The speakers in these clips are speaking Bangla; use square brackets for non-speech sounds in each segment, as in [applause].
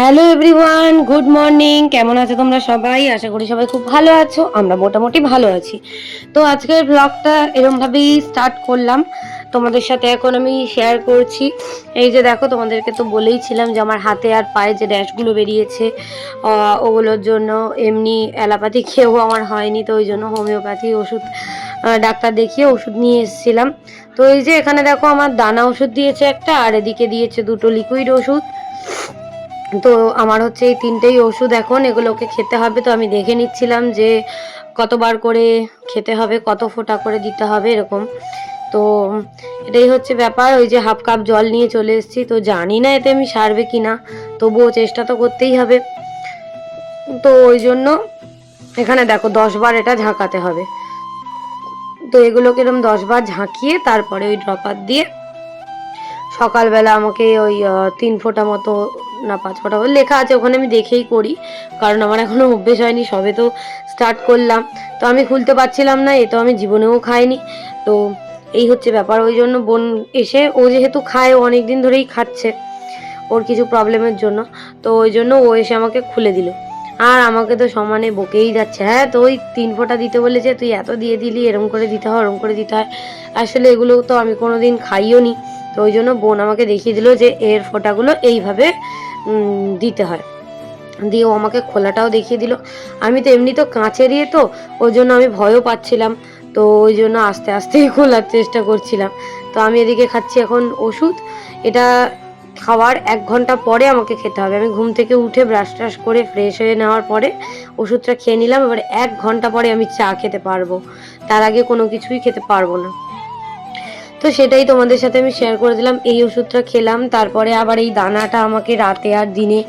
Hello everyone, good morning. কেমন আছো তোমরা সবাই? আশা করি সবাই খুব ভালো আছো। আমরা মোটামুটি ভালো আছি। তো আজকের ব্লগটা এরমভাবেই স্টার্ট করলাম। তোমাদের সাথে এখন আমি শেয়ার করছি। এই যে দেখো, তোমাদেরকে তো বলেইছিলাম যে আমার হাতে আর পায়ে যে ড্যাশগুলো বেরিয়েছে ওগুলোর জন্য এমনি অ্যালোপ্যাথি খেয়েও আমার হয়নি, তো ওই জন্য হোমিওপ্যাথি ওষুধ ডাক্তার দেখিয়ে ওষুধ নিয়ে এসেছিলাম। তো এই যে এখানে দেখো, আমার দানা ওষুধ দিয়েছে একটা, আর এদিকে দিয়েছে দুটো লিকুইড ওষুধ। তো আমার হচ্ছে এই তিনটেই ওষুধ এখন এগুলোকে খেতে হবে। তো আমি দেখে নিচ্ছিলাম যে কতবার করে খেতে হবে, কত ফোঁটা করে দিতে হবে, এরকম। তো এটাই হচ্ছে ব্যাপার, ওই যে হাফ কাপ জল নিয়ে চলে এসেছি। তো জানি না এতে আমি সারবে কি না, তবুও চেষ্টা তো করতেই হবে। তো ওই জন্য এখানে দেখো, দশবার এটা ঝাঁকাতে হবে। তো এগুলোকে এরকম দশবার ঝাঁকিয়ে তারপরে ওই ড্রপার দিয়ে সকালবেলা আমাকে ওই তিন ফোঁটা মতো না, পাঁচ ফোঁটা। লেখা আছে, ওখানে আমি দেখেই করি। কারণ আমার এখনও অভ্যেস হয়নি, সবে তো স্টার্ট করলাম। তো আমি খুলতে পারছিলাম না, এ তো আমি জীবনেও খাইনি। তো এই হচ্ছে ব্যাপার। ওই জন্য বোন এসে, ও যেহেতু খায় অনেক দিন ধরেই খাচ্ছে ওর কিছু প্রবলেমের জন্য। তো ওই জন্য ও এসে আমাকে খুলে দিল। আর আমাকে তো সমানে বকেই যাচ্ছে। হ্যাঁ তো ওই তিন ফোঁটা দিতে বলেছে, তুই এত দিয়ে দিলি, এরম করে দিতে হয়, ওরম করে দিতে হয়। আসলে এগুলো তো আমি কোনো দিন খাইও নি তো ওই জন্য বোন আমাকে দেখিয়ে দিল যে, এর ফোঁটাগুলো এইভাবে দিতে হয়। দিয়ে ও আমাকে খোলাটাও দেখিয়ে দিল। আমি তো এমনি তো কাঁচেরই তো, ওই জন্য আমি ভয়ও পাচ্ছিলাম। তো ওই জন্য আস্তে আস্তেই [laughs] খোলার চেষ্টা করছিলাম। তো আমি এদিকে খাচ্ছি এখন ওষুধ। এটা খাওয়ার এক ঘণ্টা পরে আমাকে খেতে হবে। আমি ঘুম থেকে উঠে ব্রাশ ট্রাশ করে ফ্রেশ হয়ে নেওয়ার পরে ওষুধটা খেয়ে নিলাম। এবার এক ঘণ্টা পরে আমি চা খেতে পারব। তার আগে কোনো কিছুই খেতে পারব না। তো সেটাই তোমাদের সাথে আমি শেয়ার করে দিলাম। এই ওষুধটা খেলাম, তারপরে আবার এই দানাটা আমাকে রাতে আর দিনে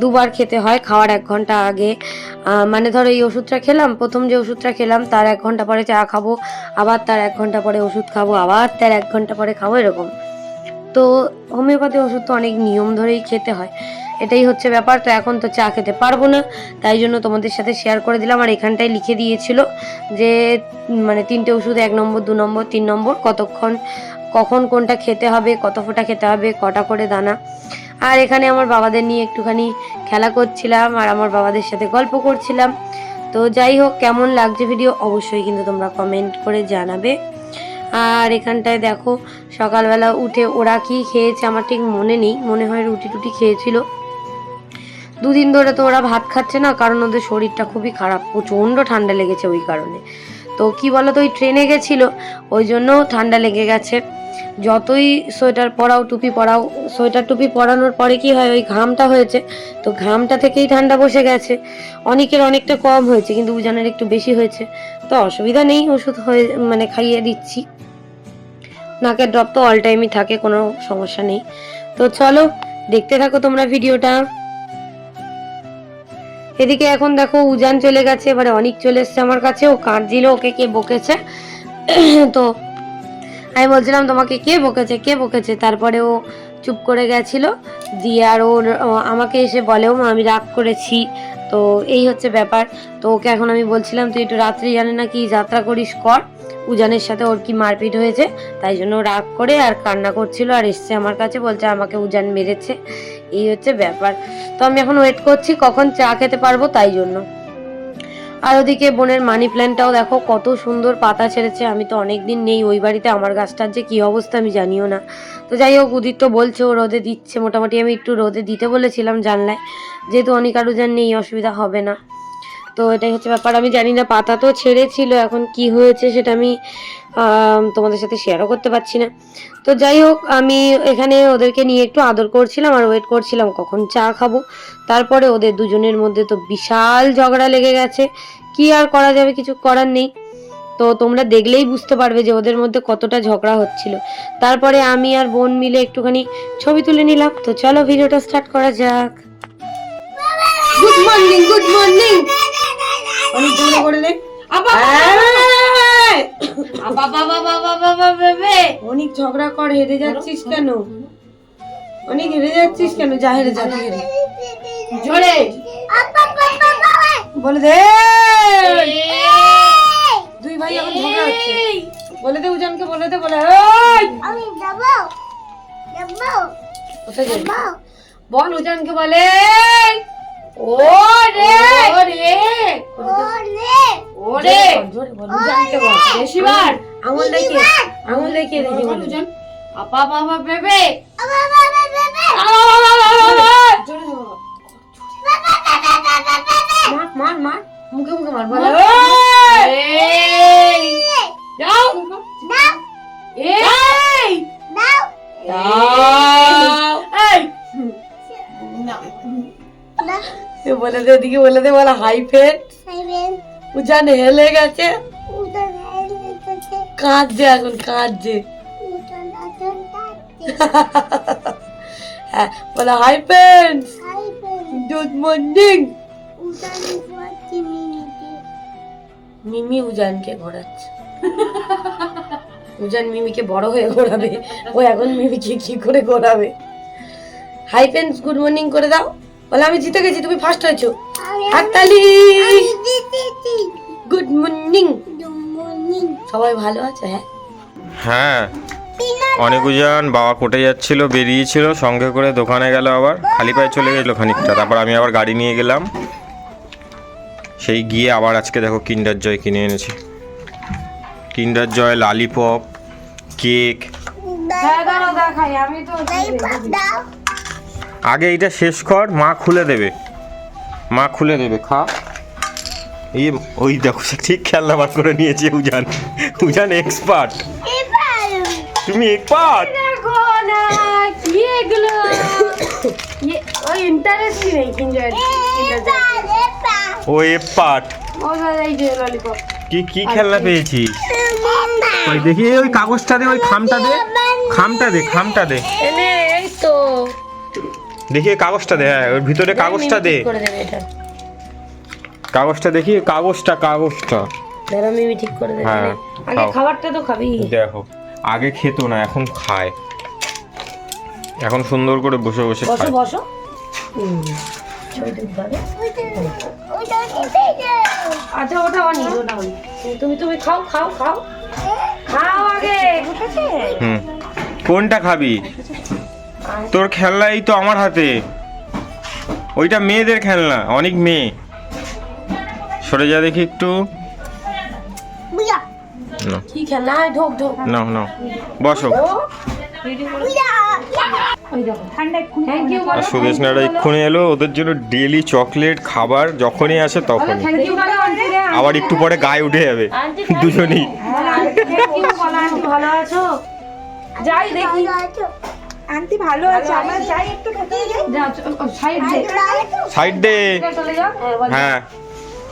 দুবার খেতে হয়, খাওয়ার এক ঘণ্টা আগে। মানে ধরো এই ওষুধটা খেলাম, প্রথম যে ওষুধটা খেলাম, তার এক ঘণ্টা পরে চা খাব, আবার তার এক ঘণ্টা পরে ওষুধ খাব, আবার তার এক ঘণ্টা পরে খাব, এরকম। তো হোমিওপ্যাথি ওষুধ তো অনেক নিয়ম ধরেই খেতে হয়। এটাই হচ্ছে ব্যাপার। তো এখন তো চা খেতে পারব না, তাই জন্য তোমাদের সাথে শেয়ার করে দিলাম। আর এখানটায় লিখে দিয়েছিল যে মানে তিনটে ওষুধ, এক নম্বর, দু নম্বর, তিন নম্বর, কতক্ষণ, কখন কোনটা খেতে হবে, কত ফোঁটা খেতে হবে, কটা করে দানা। আর এখানে আমার বাবাদের নিয়ে একটুখানি খেলা করছিলাম, আর আমার বাবাদের সাথে গল্প করছিলাম। তো যাই হোক, কেমন লাগছে ভিডিও অবশ্যই কিন্তু তোমরা কমেন্ট করে জানাবে। আর এখানটায় দেখো, সকালবেলা উঠে ওরা কি খেয়েছে আমার ঠিক মনে নেই। মনে হয় রুটি টুটি খেয়েছিল। দুদিন ধরে তো ওরা ভাত খাচ্ছে না, কারণ ওদের শরীরটা খুবই খারাপ, প্রচণ্ড ঠান্ডা লেগেছে ওই কারণে। তো কি বলো তো ওই ট্রেনে গেছিল, ওই জন্য ঠান্ডা লেগে গেছে। যতই সোয়েটার পরাও, টুপি পরাও, সোয়েটার টুপি পরানোর পরে কি হয়, ওই ঘামটা হয়েছে, তো ঘামটা থেকেই ঠান্ডা বসে গেছে। অনেকের অনেকটা কম হয়েছে, কিন্তু উজানের একটু বেশি হয়েছে। তো অসুবিধা নেই, ওষুধ হয়ে মানে খাইয়ে দিচ্ছি। নাকের ড্রপ তো অল টাইমই থাকে, কোনো সমস্যা নেই। তো চলো, দেখতে থাকো তোমরা ভিডিওটা এদিকে এখন দেখো উজান চলে গেছে, এবারে অনেক চলে এসছে আমার কাছে, ও কাঁদছিল, ওকে কে বকেছে? [clears throat] তো আমি বলছিলাম, তোমাকে কে বকেছে কে বকেছে? তারপরে ও চুপ করে গেছিল। দিয়ে আর ওর আমাকে এসে বলেও আমি রাগ করেছি। তো এই হচ্ছে ব্যাপার। তো ওকে এখন আমি বলছিলাম, তুই একটু রাত্রি জানে না কি যাত্রা করিস, কর। উজানের সাথে ওর কি মারপিট হয়েছে, তাই জন্য রাগ করে আর কান্না করছিল আর এসছে আমার কাছে, বলছে আমাকে উজান মেরেছে। এই হচ্ছে ব্যাপার। তো আমি এখন ওয়েট করছি কখন চা খেতে পারব তাই জন্য। আর ওদিকে বোনের মানি প্ল্যান্টটাও দেখো, কত সুন্দর পাতা ছেড়েছে। আমি তো অনেক দিন নেই ওই বাড়িতে, আমার গাছটার যে কী অবস্থা আমি জানিও না। তো যাই হোক, উদিত তো বলছে ও রোদে দিচ্ছে। মোটামুটি আমি একটু রোদে দিতে বলেছিলাম জানলায়। যেহেতু অনেক আরও যান নেই, অসুবিধা হবে না। তো এটাই হচ্ছে ব্যাপার। আমি জানি না, পাতা তো ছেড়েছিল, এখন কি হয়েছে সেটা আমি তোমাদের সাথে শেয়ারও করতে পারছি না। তো যাই হোক, আমি এখানে ওদেরকে নিয়ে একটু আদর করছিলাম আর ওয়েট করছিলাম কখন চা খাব। তারপরে ওদের দুজনের মধ্যে তো বিশাল ঝগড়া লেগে গেছে। কি আর করা যাবে, কিছু করার নেই। তো তোমরা দেখলেই বুঝতে পারবে যে ওদের মধ্যে কতটা ঝগড়া হচ্ছিল। তারপরে আমি আর বোন মিলে একটুখানি ছবি তুলে নিলাম। তো চলো ভিডিওটা স্টার্ট করা যাক। গুড মর্নিং গুড মর্নিং অনেক ঝগড়া করলে এই! অনেক ঝগড়া কর হেরে যাচ্ছিস কেন অনেক হেরে যাচ্ছিস কেন যা হেরে যা হেরে জোরে বলে দে দুই ভাই এখন ঝগড়া হচ্ছে বলে দে উজানকে বলে দে বলে! আমি যাব যাব কোথায় যাবি? বল উজানকে বলে! ওরে! ওরে! ওরে! বেশিবার আঙুল দেখিয়ে আঙুল দেখিয়ে দেখি বল আপা বাবা বেবে মার মার মার। মুখে মুখে মার বল যাও এই! দাও। বলে দে ওদিকে বলে দে বলে হাই ফেট উজান হেলে গেছে। কাঁদছে এখন কাঁদছে। [laughs] হ্যাঁ বলে hi friends good morning Mimi. উজানকে ঘোরাচ্ছে। উজান মিমিকে বড় হয়ে ঘোরাবে। ও এখন মিমিকে কি করে ঘোরাবে? হাই ফ্রেন্ডস গুড মর্নিং করে দাও। বলে আমি জিতে গেছি তুমি ফার্স্ট হয়েছো। হাততালি। গুড মর্নিং সবাই ভালো আছে হ্যাঁ? হ্যাঁ। অনেক উজান বাবা কোটে যাচ্ছিল বেরিয়েছিল সঙ্গে করে দোকানে গেল আবার। খালি পায়ে চলে গেছিল খানিকটা। তারপর আমি আবার গাড়ি নিয়ে গেলাম। সেই গিয়ে আবার আজকে দেখো কিন্ডার জয় কিনে এনেছি। Kinder Joy lollipop cake. হ্যাঁ দাঁড়াও দেখাই আমি তো আগে এইটা শেষ কর মা খুলে দেবে। মা খুলে দেবে খা। এই ওই দেখো সে ঠিক খেলনা বার করে নিয়েছে উজান। উজান এক্সপার্ট তুমি এক্সপার্ট ও কি কি খেলনা পেয়েছিস? ওই দেখি ওই কাগজটা দে ওই খামটা দে। খামটা দে খামটা দে। দেখি কাগজটা দে হ্যাঁ ওর ভিতরে কাগজটা দে। ঠিক করে দেবে এটা। কাগজটা দেখি কাগজটা কাগজটা। দাঁড়া মিমি ঠিক করে দেবে হ্যাঁ, আগে খাবারটা তো খাবি। দেখো আগে খেতো না এখন খায়। এখন সুন্দর করে বসে বসে বসো খায়। বসো। আচ্ছা ওটা অনি ওটা অনি। তুমি তুমি খাও খাও খাও। খাও আগে। হুম। কোনটা খাবি? তোর খেলনা এই তো আমার হাতে। ওইটা মেয়েদের খেলনা অনেক মেয়ে। সরে যা দেখি একটু। না। কি খেলনা? আয়, ঢোক ঢোক। না না বসো। আর সুদেশনারা এক্ষুনি এলো ওদের জন্য ডেলি চকলেট খাবার যখনই আসে তখনই। আবার একটু পরে গায়ে উঠে যাবে। দুজনেই। থ্যাংক ইউ বলো আন্টি ভালো আছো? যাই দেখি। আন্টি ভালো আছে আমরা যাই একটু খেতে যাই। যাও সাইড দে। সাইড দে। চলে যাও। হ্যাঁ।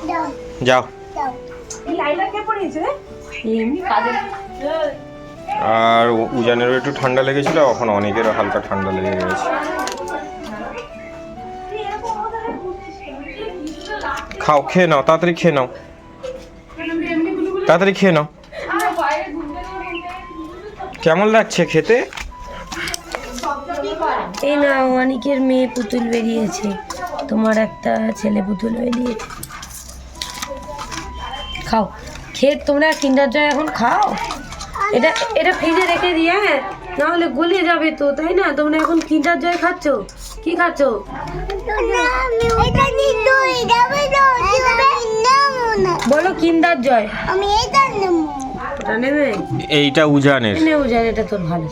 হ্যাঁ। যাও। এই লাইলার কে পড়িয়েছে রে? এমনি কাজে আর উজানেরও একটু ঠান্ডা লেগেছিল এখন অনেকেরও হালকা ঠান্ডা লেগে গেছে। খাও খেয়ে নাও তাড়াতাড়ি খেয়ে নাও। তাড়াতাড়ি খেয়ে নাও। কেমন লাগছে খেতে? এই না অনেকের মেয়ে পুতুল বেরিয়েছে। তোমার একটা ছেলে পুতুল বেরিয়েছে। খাও। খেয়ে তোমরা কিন্ডার জয় এখন খাও। এটা এটা ফ্রিজে রেখে দিয়ে হ্যাঁ? নাহলে গলে যাবে তো তাই না? তোমরা এখন কিন্ডার জয় খাচ্ছ? কি খাচ্ছ? বলো কিন্ডার জয়। আমি এটা নেব। এইটা উজানের। এটা তোর ভালো।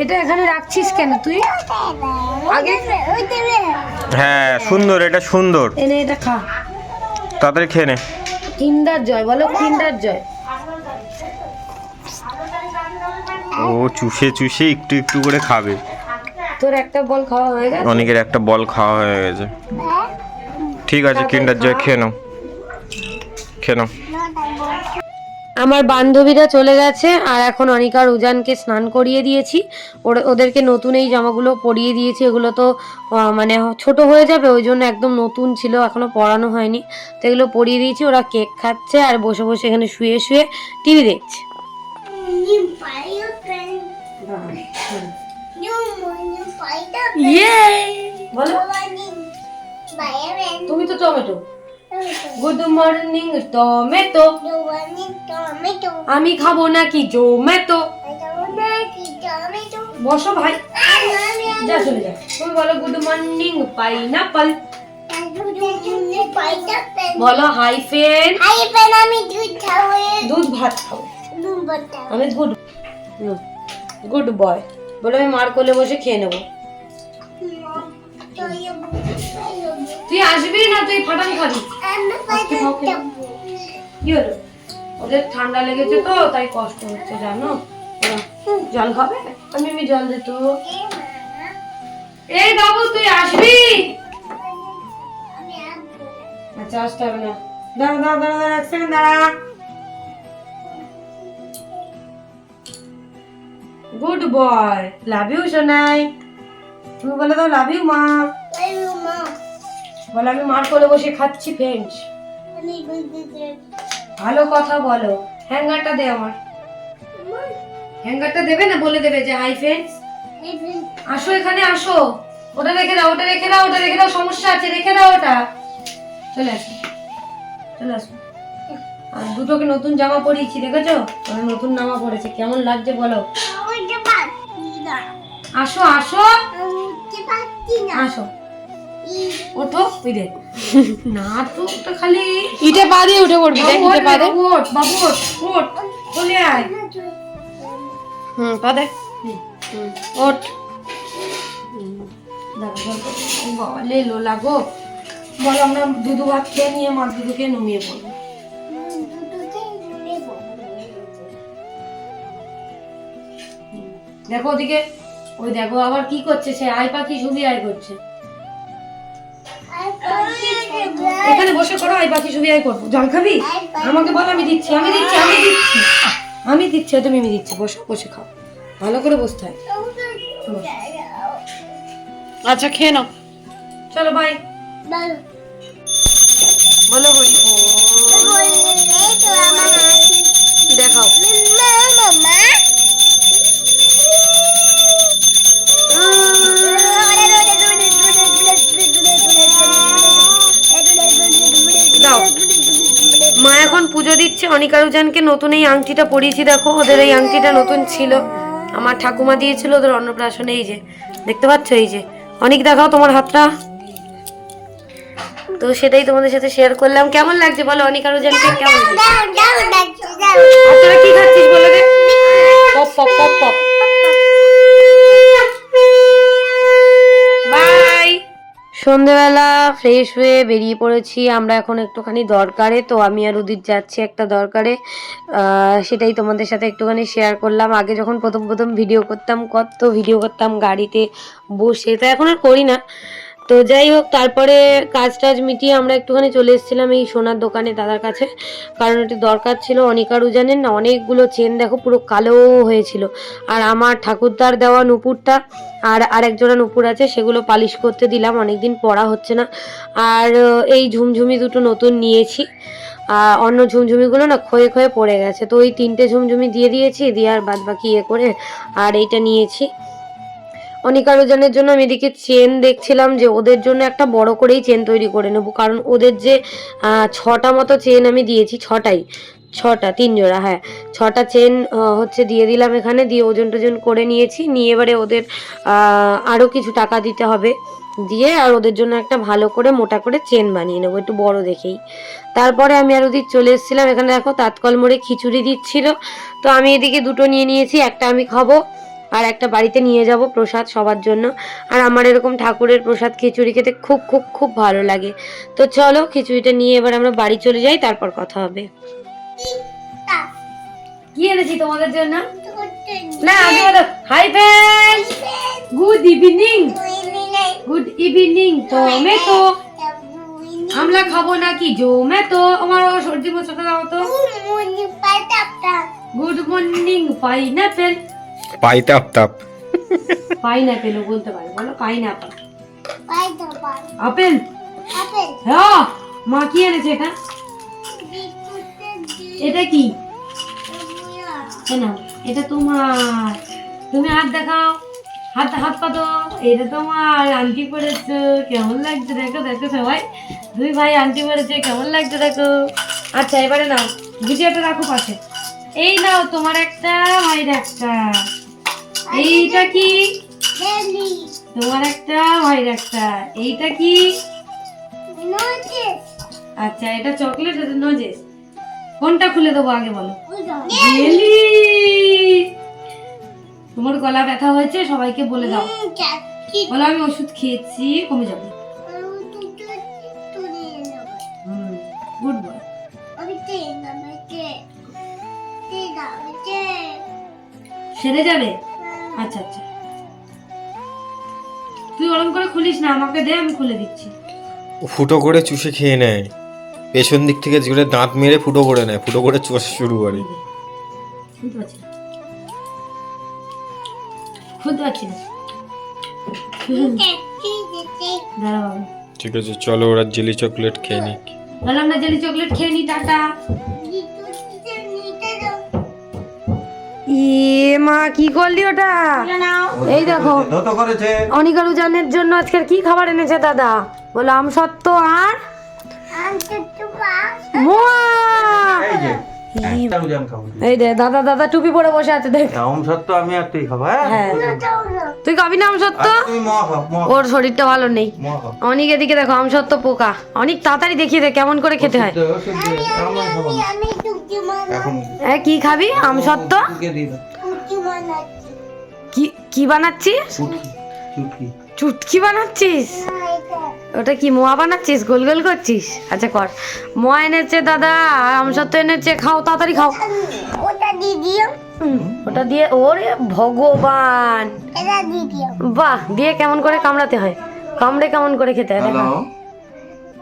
এটা এখানে রাখছিস কেন তুই? আগে হ্যাঁ সুন্দর এটা সুন্দর। এনে এটা খা। তাড়াতাড়ি খেয়ে নে। কিন্ডার জয় বলো কিন্ডার জয়। ও চুষে চুষে একটু একটু করে খাবে। তোর একটা বল খাওয়া হয়ে গেছে? অনেকের একটা বল খাওয়া হয়ে গেছে। ঠিক আছে কিন্ডার জয় খেয়ে নাও। খেয়ে নাও। আমার বান্ধবীরা চলে গেছে আর এখন অনিকার উজানকে স্নান করিয়ে দিয়েছি। ওর- ওদেরকে নতুন এই জামাগুলো পরিয়ে দিয়েছি এগুলো তো মানে ছোট হয়ে যাবে ওই জন্য একদম নতুন ছিল এখনও পরানো হয়নি। তো এগুলো পরিয়ে দিয়েছি ওরা কেক খাচ্ছে আর বসে বসে এখানে শুয়ে শুয়ে টিভি দেখছে। ইয়ে তুমি তো টমেটো। গুড মর্নিং টমেটো আমি খাব নাকি জোমেটো বসো ভাই। যা চলে যা। তুমি বলো গুড মর্নিং পাইনাপল বলো হাই ফ্রেন্ড দুধ ভাত খাও আমি গুড গুড বয়। বলো আমি মার কোলে বসে খেয়ে নেব। তুই আসবি না তুই ফাটান খাবি। কি হলো? ওদের ঠান্ডা লেগেছে তো তাই কষ্ট হচ্ছে জানো? জল খাবে? আমি আমি জল দিত এই বাবু তুই আসবি? আচ্ছা আসতে হবে না। দাঁড়া দাঁড়া দাঁড়া দাঁড়া এক সেকেন্ড দাঁড়া। Good boy love you Sonai তুমি বলে দাও লাভ ইউ মা। বলে আমি মার কোলে বসে খাচ্ছি ফ্রেন্ডস ভালো কথা বলো। হ্যাঙ্গারটা দে আমার। হ্যাঙ্গারটা দেবে না? বলে দেবে যে হাই ফ্রেন্ডস আসো এখানে আসো। ওটা রেখে দাও ওটা রেখে দাও ওটা রেখে দাও সমস্যা আছে রেখে দাও ওটা। চলে আসো। চলে আসো। আর দুটোকে নতুন জামা পরিয়েছি দেখেছ? ওরা নতুন জামা পরেছে। কেমন লাগছে বলো? আসো আসো। আসো। ওঠো না তো ওটা খালি ইটে পা দিয়ে উঠে পড়বি দেখ ইটে পা দে। ওঠ বাবু ওঠ ওঠ চলে আয়। হুম পা দে। হুম, ওঠ। বাবা লেলো লাগো বলো আমরা দুধু ভাত খেয়ে নিয়ে মা দুধুকে নুমিয়ে পড়ব। দেখো ওদিকে ওই দেখো আবার কি করছে সে আই পাখি সুবি আয় করছে। এখানে বসে করো আই পাখি ছবি আই করব। জল খাবি? আমাকে বল আমি দিচ্ছি আমি দিচ্ছি আমি দিচ্ছি। আমি দিচ্ছি তুমি আমি দিচ্ছি বসে বসে খাও। ভালো করে বসতে হয়। আচ্ছা খেয়ে নাও। চলো বাই বলো হরি অনিকারুজানকে নতুন এই আংটিটা পরিয়েছি দেখো ওদের এই আংটিটা নতুন ছিল। আমার ঠাকুমা দিয়েছিল ওদের অন্নপ্রাশনে এই যে দেখতে পাচ্ছ এই যে। অনেক দেখাও তোমার হাতটা। তো সেটাই তোমাদের সাথে শেয়ার করলাম। কেমন লাগছে বলো অনিকারুজানকে কেমন লাগছে? তোরা কি খাচ্ছিস বলে? সন্ধেবেলা ফ্রেশ হয়ে বেরিয়ে পড়েছি। আমরা এখন একটুখানি দরকারে, তো আমি আর উদিত যাচ্ছি একটা দরকারে। সেটাই তোমাদের সাথে একটুখানি শেয়ার করলাম। আগে যখন প্রথম প্রথম ভিডিও করতাম, কত ভিডিও করতাম গাড়িতে বসে। তো এখন আর করি না। তো যাই হোক, তারপরে কাজ টাজ মিটিয়ে আমরা একটুখানি চলে এসেছিলাম এই সোনার দোকানে দাদার কাছে। কারণ একটু দরকার ছিল অনিকারু জানেন না, অনেকগুলো চেন দেখো পুরো কালো হয়েছিল। আর আমার ঠাকুরদার দেওয়া নুপুরটা আর আরেক জোড়া নুপুর আছে, সেগুলো পালিশ করতে দিলাম, অনেকদিন পরা হচ্ছে না। আর এই ঝুমঝুমি দুটো নতুন নিয়েছি। আর অন্য ঝুমঝুমিগুলো না ক্ষয়ে ক্ষয়ে পড়ে গেছে। তো ওই তিনটে ঝুমঝুমি দিয়ে দিয়েছি, দিয়ে আর বাদ বাকি ইয়ে করে আর এইটা নিয়েছি। অনিকারোজনের জন্য আমি এদিকে চেন দেখছিলাম যে ওদের জন্য একটা বড় করেই চেন তৈরি করে নেব। কারণ ওদের যে ছটা মতো চেন আমি দিয়েছি, ছটাই, ছটা তিন জোড়া হ্যাঁ ছটা চেন হচ্ছে দিয়ে দিলাম এখানে, দিয়ে ওজন টোজন করে নিয়েছি। নিয়ে এবারে ওদের আরও কিছু টাকা দিতে হবে। দিয়ে আর ওদের জন্য একটা ভালো করে মোটা করে চেন বানিয়ে নেব, একটু বড় দেখেই। তারপরে আমি আর ওদিক চলে এসেছিলাম, এখানে দেখো তাৎকল মোড়ে খিচুড়ি দিচ্ছিল। তো আমি এদিকে দুটো নিয়ে নিয়েছি, একটা আমি খাব। আর একটা বাড়িতে নিয়ে যাব প্রসাদ সবার জন্য। আর আমার এরকম ঠাকুরের প্রসাদ খিচুড়ি খেতে খুব খুব খুব ভালো লাগে। তো চলো খিচুড়িটা নিয়ে এবার আমরা বাড়ি চলে যাই তারপর কথা হবে। কি এনেছি তোমাদের জন্য? না আগে বলো। Hi friends good evening good evening tomato আমরা খাব নাকি জমেটো আমার সর্দি মশলা দাও তো গুড মর্নিং পাইনাপেল পাইতাপ তাপ পাইনাপেলও বলতে পারে বলো পাইনাপেল। আপেল? হ্যাঁ মা কি এনেছে এটা? এটা কি? নাও, এটা তোমার। তুমি হাত দেখাও হাত হাত পাতো এটা তোমার আন্টি পরেছো কেমন লাগছে দেখো দেখো সবাই। দুই ভাই আন্টি পরেছে কেমন লাগছে দেখো। আচ্ছা এবারে নাও গুজিয়াটা রাখো পাশে। এই নাও তোমার একটা ভাইয়ের একটা। এইটা কি? তোমার একটা ভাইয়ের একটা। এইটা কি? আচ্ছা এটা চকলেট এটা নজেস? কোনটা খুলে দেবো আগে বলো? জেলি তোমার গলা ব্যথা হয়েছে সবাইকে বলে দাও। বলো আমি ওষুধ খেয়েছি কমে যাবে। Good boy. সেরে যাবে? আচ্ছা আচ্ছা। তুই ওরম করে খুলিস না আমাকে দে আমি খুলে দিচ্ছি। ও ফুটো করে চুষে খেয়ে নেয়। পেছন দিক থেকে জোরে দাঁত মেরে ফুটো করে নেয়। ফুটো করে চষা শুরু করে। খুলতে পারছি না। খুলতে পারছি না। দাঁড়া বাবু। ঠিক আছে চলো ওরা জেলি চকলেট খেয়ে নিক। তাহলে আমরা জেলি চকলেট খেয়ে নি টাটা। ইয়ে মা কি করলি ওটা? এই দেখো অনিকার উজানের জন্য আজকের কি খাবার এনেছে দাদা? বলো আম সত্য আর? মোয়া! এই দে দাদা দাদা টুপি পরে বসে আছে দেখ। ওম সত্য আমি আর তুই খাব হ্যাঁ? হ্যাঁ। তুই খাবি না আম সত্য ম ওর শরীরটা ভালো নেই। অনেক এদিকে দেখো আম সত্য পোকা। অনেক তাড়াতাড়ি দেখিয়ে দে কেমন করে খেতে হয়। হ্যাঁ কি খাবি? আম সত্য কি কি বানাচ্ছিস? চুটকি বানাচ্ছিস? ওটা কি মোয়া বানাচ্ছিস? গোল গোল করছিস? আচ্ছা কর। মোয়া এনেছে দাদা আর আমসত্ব এনেছে খাও তাড়াতাড়ি খাও। হুম, ওটা দিয়ে ওরে ভগবান! বাহ দিয়ে কেমন করে কামড়াতে হয়? কামড়ে কেমন করে খেতে হয়? দেখো।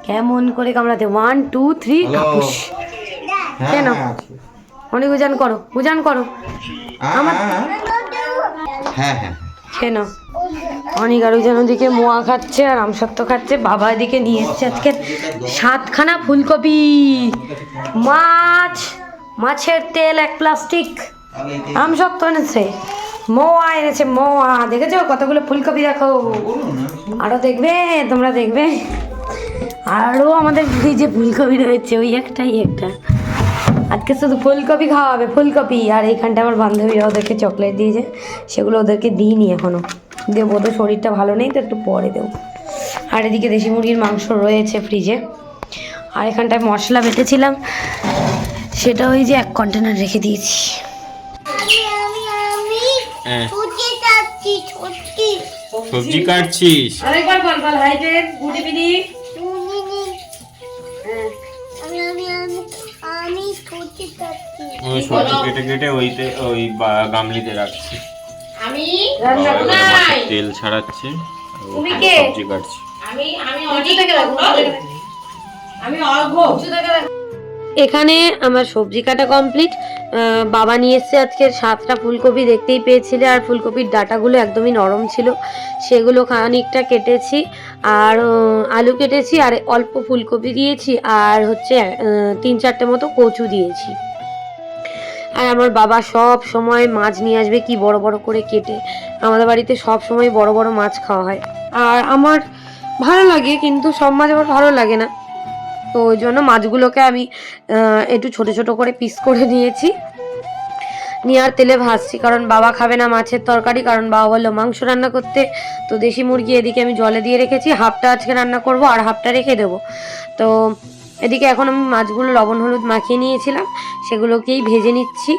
কেমন করে কামড়াতে ওয়ান টু থ্রি কাপুস। কেন অনেক উজান করো উজান করো। আমার হ্যাঁ হ্যাঁ কেন অনেক আর ওইজন ওদিকে মোয়া খাচ্ছে আর আমসত্ব খাচ্ছে। বাবা এদিকে নিয়ে এসছে আজকে সাতখানা ফুলকপি। মাছ, মাছের তেল এক প্লাস্টিক। আমসত্ব এনেছে। মোয়া এনেছে, মোয়া। দেখেছ? কতগুলো ফুলকপি দেখো। আরও দেখবে? তোমরা দেখবে? আরও আমাদের যে ফুলকপি রয়েছে, ওই একটাই একটা। আজকে শুধু ফুলকপি খাওয়া হবে, ফুলকপি। আর এইখানটা আমার বান্ধবীরা ওদেরকে চকলেট দিয়েছে। সেগুলো ওদেরকে দিইনি এখনও। দেবো তো শরীরটা ভালো নেই তো একটু পরে দেবো আর এদিকে দেশি মুরগির মাংস রয়েছে ফ্রিজে আর এখানটায় মশলা বেটেছিলাম সেটা ওই যে এক কন্টেনার রেখে দিয়েছি হ্যাঁ সবজি কাটছিস আরেকবার বল বল হাইটে গুড ইভিনিং ওই সবজি কেটে কেটে ওইতে ওই গামলিতে রাখছি মাছের তেল ছাড়াচ্ছে তুমি কে? সবজি কাটছি। এখানে আমার সবজি কাটা কমপ্লিট। বাবা নিয়ে এসছে আজকে সাতটা ফুলকপি দেখতেই পেয়েছিলে। আর ফুলকপির ডাটাগুলো একদমই নরম ছিল। সেগুলো খানিকটা কেটেছি। আর আলু কেটেছি। আর অল্প ফুলকপি দিয়েছি। আর হচ্ছে তিন চারটে মতো কচু দিয়েছি। আর আমার বাবা সব সময় মাছ নিয়ে আসবে কি বড় বড় করে কেটে। আমাদের বাড়িতে সব সময় বড় বড় মাছ খাওয়া হয়। আর আমার ভালো লাগে, কিন্তু সব মাছ আমার ভালো লাগে না। তো ওই জন্য মাছগুলোকে আমি একটু ছোট ছোট করে পিস করে নিয়েছি। নিয়ে আর তেলে ভাজছি, কারণ বাবা খাবে না মাছের তরকারি, কারণ বাবা বলল মাংস রান্না করতে। তো দেশি মুরগি এদিকে আমি জলে দিয়ে রেখেছি, হাফটা আজকে রান্না করব আর হাফটা রেখে দেবো। তো এদিকে এখন আমি মাছগুলো লবণ, হলুদ মাখিয়ে নিয়েছিলাম, সেগুলোকেই ভেজে নিচ্ছি।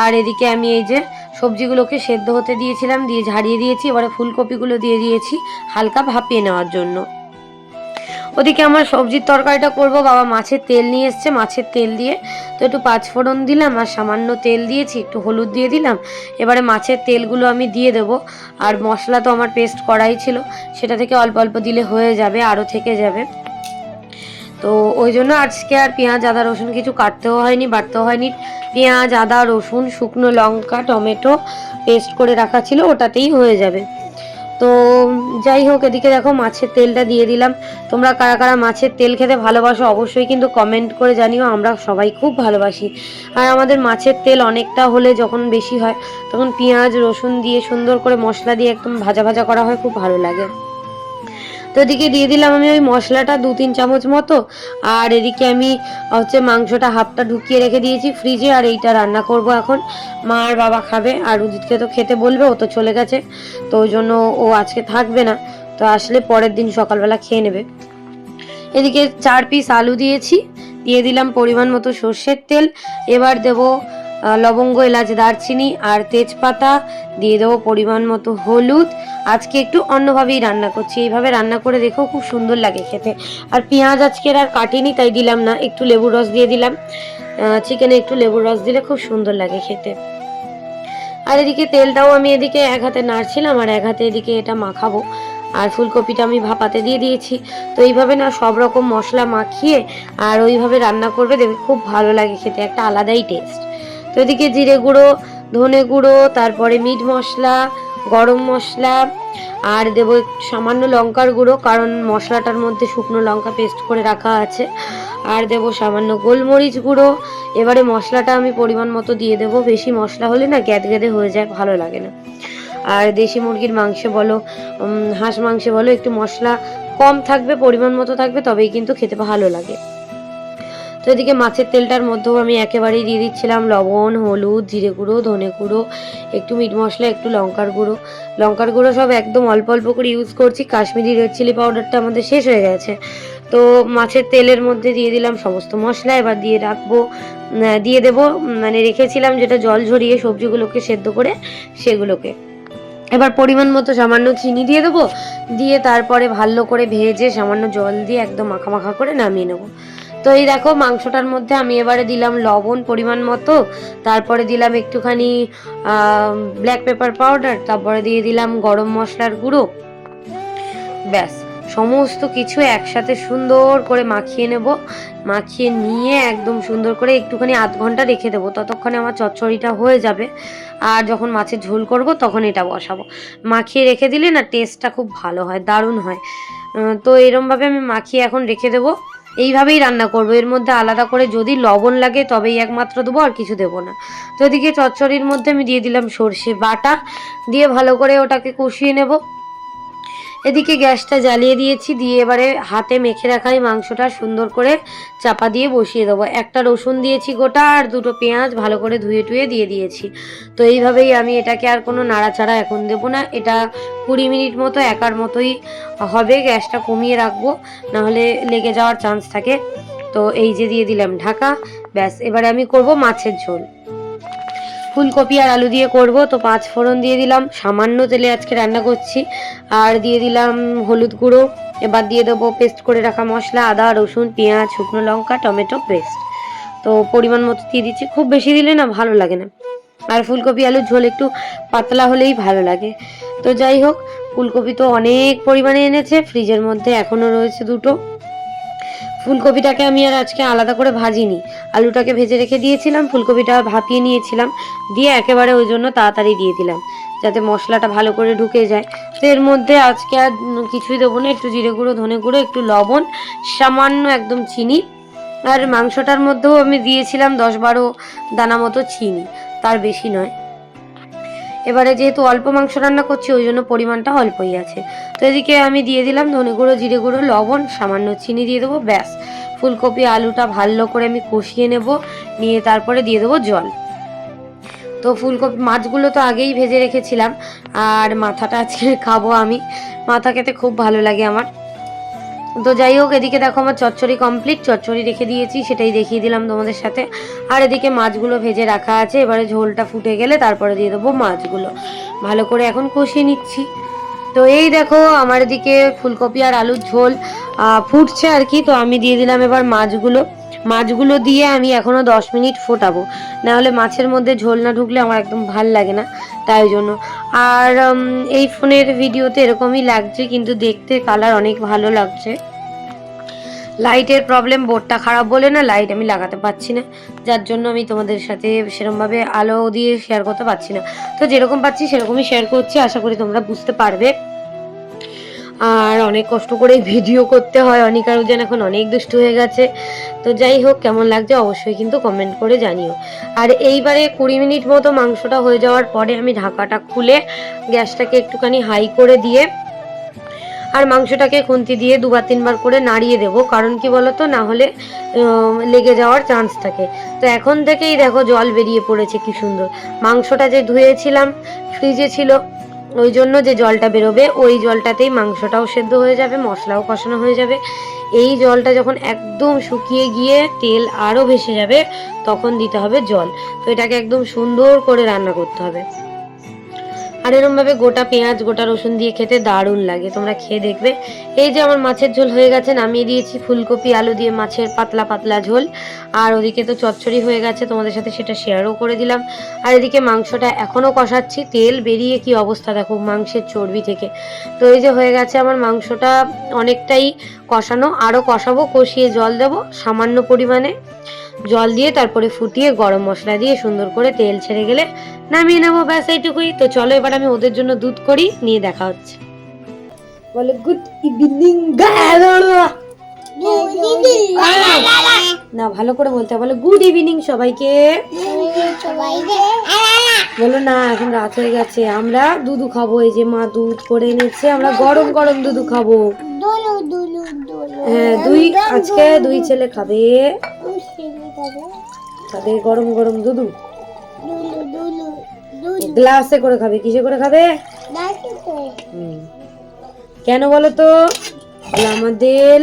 আর এদিকে আমি এই যে সবজিগুলোকে সেদ্ধ হতে দিয়েছিলাম, দিয়ে ঝাড়িয়ে দিয়েছি, এবারে ফুলকপিগুলো দিয়ে দিয়েছি হালকা ভাপিয়ে নেওয়ার জন্য। ওদিকে আমার সবজির তরকারিটা করব, বাবা মাছের তেল নিয়ে এসছে, মাছের তেল দিয়ে তো একটু পাঁচফোড়ন দিলাম, আর সামান্য তেল দিয়েছি, একটু হলুদ দিয়ে দিলাম। এবারে মাছের তেলগুলো আমি দিয়ে দেব, আর মশলা তো আমার পেস্ট করাই ছিল, সেটা থেকে অল্প অল্প দিলে হয়ে যাবে, আরও থেকে যাবে। তো ওই জন্য আজকে আর পেঁয়াজ, আদা, রসুন কিছু কাটতেও হয়নি, বাটতেও হয়নি। পেঁয়াজ, আদা, রসুন, শুকনো লঙ্কা, টমেটো পেস্ট করে রাখা ছিল, ওটাতেই হয়ে যাবে। তো যাই হোক, এদিকে দেখো মাছের তেলটা দিয়ে দিলাম। তোমরা কারা কারা মাছের তেল খেতে ভালোবাসো অবশ্যই কিন্তু কমেন্ট করে জানিও, আমরা সবাই খুব ভালোবাসি। আর আমাদের মাছের তেল অনেকটা হলে যখন বেশি হয়, তখন পেঁয়াজ, রসুন দিয়ে সুন্দর করে মশলা দিয়ে একদম ভাজা ভাজা করা হয়, খুব ভালো লাগে। তো এদিকে দিয়ে দিলাম আমি ওই মশলাটা দু, তিন চামচ মতো। আর এদিকে আমি হচ্ছে মাংসটা হাফটা ঢুকিয়ে রেখে দিয়েছি ফ্রিজে, আর এইটা রান্না করব এখন। মা আর বাবা খাবে, আর উদিতকে তো খেতে বলবে, ও তো চলে গেছে। তো ওই জন্য ও আজকে থাকবে না। তো আসলে পরের দিন সকালবেলা খেয়ে নেবে। এদিকে চার পিস আলু দিয়েছি। দিয়ে দিলাম পরিমাণ মতো সর্ষের তেল। এবার দেব লবঙ্গ, এলাচ, দারচিনি আর তেজপাতা দিয়ে দেবো পরিমাণ মতো হলুদ। আজকে একটু অন্যভাবেই রান্না করছি। এইভাবে রান্না করে দেখেও খুব সুন্দর লাগে খেতে। আর পেঁয়াজ আজকের আর কাটিনি, তাই দিলাম না। একটু লেবুর রস দিয়ে দিলাম। চিকেনে একটু লেবুর রস দিলে খুব সুন্দর লাগে খেতে। আর এদিকে তেলটাও আমি এদিকে এক হাতে নাড়ছিলাম আর এক হাতে এদিকে এটা মাখাবো। আর ফুলকপিটা আমি ভাপাতে দিয়ে দিয়েছি। তো এইভাবে না সব রকম মশলা মাখিয়ে আর ওইভাবে রান্না করবে, দেখবে খুব ভালো লাগে খেতে। একটা আলাদাই টেস্ট তো এদিকে জিরে গুঁড়ো, ধনে গুঁড়ো, তারপরে মিট মশলা, গরম মশলা, আর দেবো সামান্য লঙ্কার গুঁড়ো, কারণ মশলাটার মধ্যে শুকনো লঙ্কা পেস্ট করে রাখা আছে। আর দেবো সামান্য গোলমরিচ গুঁড়ো। এবারে মশলাটা আমি পরিমাণ মতো দিয়ে দেবো। বেশি মশলা হলে না গ্যাদ গ্যাদে হয়ে যায়, ভালো লাগে না। আর দেশি মুরগির মাংসে বলো হাঁস মাংসে বলো, একটু মশলা কম থাকবে, পরিমাণ মতো থাকবে, তবেই কিন্তু খেতে ভালো লাগে। তো এদিকে মাছের তেলটার মধ্যেও আমি একেবারেই দিয়ে দিচ্ছিলাম লবণ, হলুদ, জিরে গুঁড়ো, ধনে গুঁড়ো, একটু মিট মশলা, একটু লঙ্কার গুঁড়ো। লঙ্কার গুঁড়ো সব একদম অল্প অল্প করে ইউজ করছি, কাশ্মীরি রেড চিলি পাউডারটা আমাদের শেষ হয়ে গেছে। তো মাছের তেলের মধ্যে দিয়ে দিলাম সমস্ত মশলা, এবার দিয়ে রাখব দিয়ে দেবো মানে রেখেছিলাম যেটা জল ঝরিয়ে সবজিগুলোকে সেদ্ধ করে সেগুলোকে। এবার পরিমাণ মতো সামান্য চিনি দিয়ে দেবো, দিয়ে তারপরে ভালো করে ভেজে সামান্য জল দিয়ে একদম মাখা মাখা করে নামিয়ে নেব। তো এই দেখো, মাংসটার মধ্যে আমি এবারে দিলাম লবণ পরিমাণ মতো, তারপরে দিলাম একটুখানি ব্ল্যাক পেপার পাউডার তারপরে দিয়ে দিলাম গরম মশলার গুঁড়ো। ব্যাস, সমস্ত কিছু একসাথে সুন্দর করে মাখিয়ে নেব। মাখিয়ে নিয়ে একদম সুন্দর করে একটুখানি আধ ঘণ্টা রেখে দেবো, ততক্ষণে আমার চচ্চড়িটা হয়ে যাবে। আর যখন মাছের ঝোল করব, তখন এটা বসাবো। মাখিয়ে রেখে দিলে না টেস্টটা খুব ভালো হয়, দারুণ হয়। তো এরমভাবে আমি মাখিয়ে এখন রেখে দেবো। এইভাবেই রান্না করব। এর মধ্যে আলাদা করে যদি লবণ লাগে তবেই একমাত্র দেবো আর কিছু দেবো না। তো এদিকে চচ্চড়ির মধ্যে আমি দিয়ে দিলাম সর্ষে বাটা। দিয়ে ভালো করে ওটাকে কষিয়ে নেব। এদিকে গ্যাসটা জ্বালিয়ে দিয়েছি, দিয়ে এবারে হাতে মেখে রাখা এই মাংসটা সুন্দর করে চাপা দিয়ে বসিয়ে দেবো। একটা রসুন দিয়েছি গোটা আর দুটো পেঁয়াজ ভালো করে ধুয়ে টুয়ে দিয়ে দিয়েছি। তো এইভাবেই আমি এটাকে আর কোনো নাড়াচাড়া এখন দেবো না। এটা কুড়ি মিনিট মতো একার মতোই হবে, গ্যাসটা কমিয়ে রাখব নাহলে লেগে যাওয়ার চান্স থাকে। তো এই যে দিয়ে দিলাম ঢাকা, ব্যাস, এবারে আমি করব মাছের ঝোল। ফুলকপি আর আলু দিয়ে করব। তো পাঁচ ফোড়ন দিয়ে দিলাম। সামান্য তেলে আজকে রান্না করছি। আর দিয়ে দিলাম হলুদ গুঁড়ো। এবার দিয়ে দেবো পেস্ট করে রাখা মশলা, আদা, রসুন, পেঁয়াজ, শুকনো লঙ্কা, টমেটো পেস্ট। তো পরিমাণ মতো দিয়ে দিচ্ছি। খুব বেশি দিলে না ভালো লাগে না। আর ফুলকপি আলুর ঝোল একটু পাতলা হলেই ভালো লাগে। তো যাই হোক, ফুলকপি তো অনেক পরিমাণে এনেছে। ফ্রিজের মধ্যে এখনও রয়েছে দুটো। ফুলকপিটাকে আমি আর আজকে আলাদা করে ভাজিনি। আলুটাকে ভেজে রেখে দিয়েছিলাম, ফুলকপিটা ভাপিয়ে নিয়েছিলাম, দিয়ে একেবারে ওই জন্য তাড়াতাড়ি দিয়ে দিলাম, যাতে মশলাটা ভালো করে ঢুকে যায়। তো এর মধ্যে আজকে আর কিছুই দেবো না, একটু জিরে গুঁড়ো, ধনে গুঁড়ো, একটু লবণ, সামান্য একদম চিনি, আর মাংসটার মধ্যেও আমি দিয়েছিলাম দশ বারো দানা মতো চিনি, তার বেশি নয়। এবারে যেহেতু অল্প মাংস রান্না করছি, ওই জন্য পরিমাণটা অল্পই আছে। তো এদিকে আমি দিয়ে দিলাম ধনে গুঁড়ো, জিরে গুঁড়ো, লবণ, সামান্য চিনি দিয়ে দেবো, ব্যাস। ফুলকপি, আলুটা ভালো করে আমি কষিয়ে নেব, নিয়ে তারপরে দিয়ে দেবো জল। তো ফুলকপি, মাছগুলো তো আগেই ভেজে রেখেছিলাম, আর মাথাটা আজকে খাব আমি। মাথা খেতে খুব ভালো লাগে আমার। তো যাই হোক, এদিকে দেখো আমার চচ্চড়ি কমপ্লিট চচ্চড়ি রেখে দিয়েছি, সেটাই দেখিয়ে দিলাম তোমাদের সাথে। আর এদিকে মাছগুলো ভেজে রাখা আছে, এবারে ঝোলটা ফুটে গেলে তারপরে দিয়ে দেবো মাছগুলো। ভালো করে এখন কষিয়ে নিচ্ছি। তো এই দেখো, আমার এদিকে ফুলকপি আর আলুর ঝোল ফুটছে আর কি। তো আমি দিয়ে দিলাম এবার মাছগুলো। মাছগুলো দিয়ে আমি এখনও দশ মিনিট ফোটাবো। নাহলে মাছের মধ্যে ঝোল না ঢুকলে আমার একদম ভালো লাগে না, তাই জন্য। আর এই ফোনের ভিডিওতে এরকমই লাগছে, কিন্তু দেখতে কালার অনেক ভালো লাগছে। লাইটের প্রবলেম বোর্ডটা খারাপ বলে না লাইট আমি লাগাতে পারছি না। যার জন্য আমি তোমাদের সাথে সেরকমভাবে আলো দিয়ে শেয়ার করতে পারছি না। তো যেরকম পাচ্ছি সেরকমই শেয়ার করছি, আশা করি তোমরা বুঝতে পারবে। আর অনেক কষ্ট করে ভিডিও করতে হয়। অনিকার উজান এখন অনেক দুষ্ট হয়ে গেছে। তো যাই হোক, কেমন লাগছে অবশ্যই কিন্তু কমেন্ট করে জানিও। আর এইবারে কুড়ি মিনিট মতো মাংসটা হয়ে যাওয়ার পরে আমি ঢাকাটা খুলে গ্যাসটাকে একটুখানি হাই করে দিয়ে আর মাংসটাকে খুন্তি দিয়ে দুবার তিনবার করে নাড়িয়ে দেবো। কারণ কি বলতো? না হলে লেগে যাওয়ার চান্স থাকে। তো এখন থেকেই দেখো জল বেরিয়ে পড়েছে কি সুন্দর। মাংসটা যে ধুয়েছিলাম ফ্রিজে ছিল। ওই জন্য যে জলটা বেরোবে, ওই জলটাতেই মাংসটাও সেদ্ধ হয়ে যাবে, মশলাও কষানো হয়ে যাবে। এই জলটা যখন একদম শুকিয়ে গিয়ে তেল আরও ভেসে যাবে, তখন দিতে হবে জল। তো এটাকে একদম সুন্দর করে রান্না করতে হবে। আর এরমভাবে গোটা পেঁয়াজ, গোটা রসুন দিয়ে খেতে দারুণ লাগে। তোমরা খেয়ে দেখবে। এই যে আমার মাছের ঝোল হয়ে গেছে, নামিয়ে দিয়েছি ফুলকপি, আলু দিয়ে মাছের পাতলা পাতলা ঝোল। আর ওদিকে তো চচ্চড়ি হয়ে গেছে, তোমাদের সাথে সেটা শেয়ারও করে দিলাম। আর এদিকে মাংসটা এখনও কষাচ্ছি। তেল বেরিয়ে কি অবস্থা দেখো, মাংসের চর্বি থেকে। তো এই যে হয়ে গেছে আমার মাংসটা অনেকটাই কষানো। আরও কষাবো, কষিয়ে জল দেবো, সামান্য পরিমাণে। জল দিয়ে তারপরে ফুটিয়ে গরম মশলা দিয়ে সুন্দর করে তেল ছেড়ে গেলে নামিয়ে নেব, ব্যাস এইটুকুই। তো চলো এবার আমি ওদের জন্য দুধ করি, নিয়ে দেখা হচ্ছে। বলে গুড ইভিনিং না ভালো করে বলতে বলে গুড ইভিনিং সবাইকে। বলো না এখন রাত হয়ে গেছে। আমরা দুধু খাব। এই যে মা দুধ করে এনেছে আমরা গরম গরম দুধু খাব। হ্যাঁ দুই আজকে দুই ছেলে খাবে। খাবে গরম গরম দুধু। গ্লাসে করে খাবে। কিসে করে খাবে? কেন বলো তো? আমাদের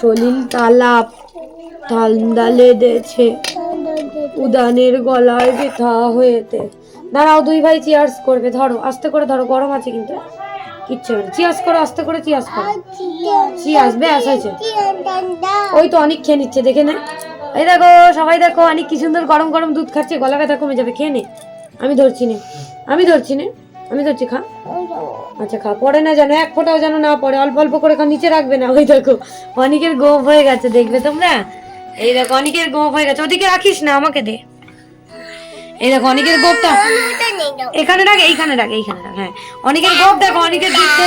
চলিল তালাপ। ঠান্ডা লেগেছে উদানের গলায় ব্যথা হয়েছে দাঁড়াও দুই ভাই চিয়ার্স করবে, ধরো, আস্তে করে ধরো, গরম আছে কিন্তু। কিচ্ছু হবে চিয়ার্স করো, আস্তে করে চিয়ার্স করো। চিয়ার্স ব্যাস, হয়েছে। ওই তো অনেক খেয়ে নিচ্ছে, দেখে নে। এই দেখো, সবাই দেখো, অনেক কি সুন্দর গরম গরম দুধ খাচ্ছে, গলা ব্যথা কমে যাবে, খেয়ে নে। আমি ধরছি নে। আমি ধরছি নে। আমি ধরছি খা। আচ্ছা খা। পড়ে না যেন এক ফোঁটাও যেন না পড়ে অল্প অল্প করে খা নিচে রাখবে না। ওই দেখো অনেকের গোপ হয়ে গেছে দেখবে তোমরা? এই দেখো অনেকের গোপ হয়ে গেছে। ওদিকে রাখিস না আমাকে দে। এই দেখো অনেকের গোপটা। এখানে রাখ এইখানে রাখ এইখানে রাখ হ্যাঁ। অনেকের গোপ দেখো অনেকের দেখো।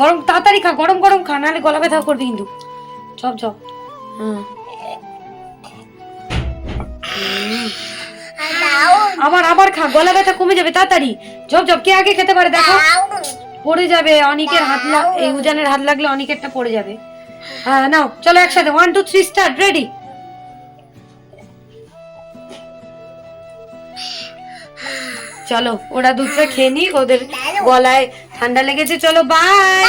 গরম তাড়াতাড়ি খা গরম গরম খা নাহলে গলা ব্যথা করবে কিন্তু। চপ চপ। হ্যাঁ আবার আবার খা গলা ব্যথা কমে যাবে তাড়াতাড়ি। ঝপ ঝপ কে আগে খেতে পারে দেখো। পড়ে যাবে অনেকের হাত লাগ এই উজানের হাত লাগলে অনেকেরটা পড়ে যাবে। হ্যাঁ নাও চলো একসাথে। One two three start ready চলো ওরা দুধটা খেয়ে নিক ওদের গলায় ঠান্ডা লেগেছে চলো বাই